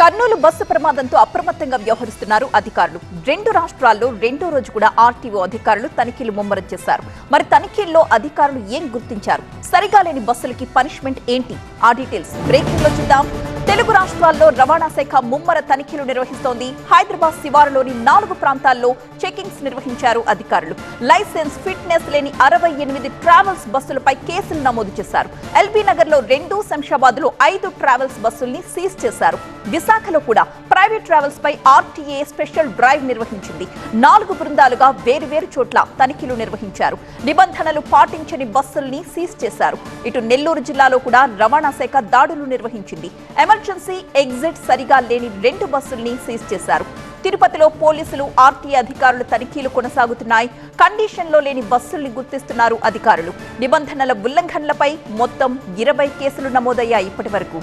Kurnool bus ప్రమాదంతో అప్రమత్తంగా వ్యవహరిస్తున్నారు అధికారులు. రెండు రాష్ట్రాల్లో రెండో రోజు కూడా ఆర్టీఓ అధికారులు తనిఖీలు ముమ్మరం చేశారు. మరి తనిఖీల్లో అధికారులు ఏం గుర్తించారు? సరిగా లేని బస్సులకి పనిష్మెంట్ ఏంటి? ఆ డీటెయిల్స్ బ్రేకింగ్లో చూద్దాం. తెలుగు రాష్ట్రాల్లో రవాణా శాఖ ముమ్మర తనిఖీలు నిర్వహిస్తోంది. హైదరాబాద్ శివారులోని నాలుగు ప్రాంతాల్లో చెకింగ్స్ నిర్వహించారు అధికారులు. లైసెన్స్ ఫిట్నెస్ లేని అరవై ఎనిమిది ట్రావెల్స్ బస్సులపై కేసులు నమోదు చేశారు. ఎల్బీ నగర్లో రెండు శంషాబాద్లో ఐదు ట్రావెల్స్ బస్సుల్ని సీజ్ చేశారు. విశాఖలో కూడా ప్రైవేట్ ట్రావెల్స్ పై ఆర్టీఏ స్పెషల్ డ్రైవ్ నిర్వహించింది. నాలుగు బృందాలుగా వేరువేరు చోట్ల తనిఖీలు నిర్వహించారు. నిబంధనలు పాటించని బస్సుల్ని సీజ్ చేశారు. ఇటు నెల్లూరు జిల్లాలో కూడా రవాణా శాఖ దాడులు నిర్వహించింది. ఎమర్జెన్సీ ఎగ్జిట్ సరిగా లేని రెండు బస్సుల్ని సీజ్ చేశారు. తిరుపతిలో పోలీసులు ఆర్టీ అధికారులు తనిఖీలు కొనసాగుతున్నాయి. కండిషన్లో లేని బస్సుల్ని గుర్తిస్తున్నారు అధికారులు. నిబంధనల ఉల్లంఘనలపై మొత్తం ఇరవై కేసులు నమోదయ్యాయి ఇప్పటి వరకు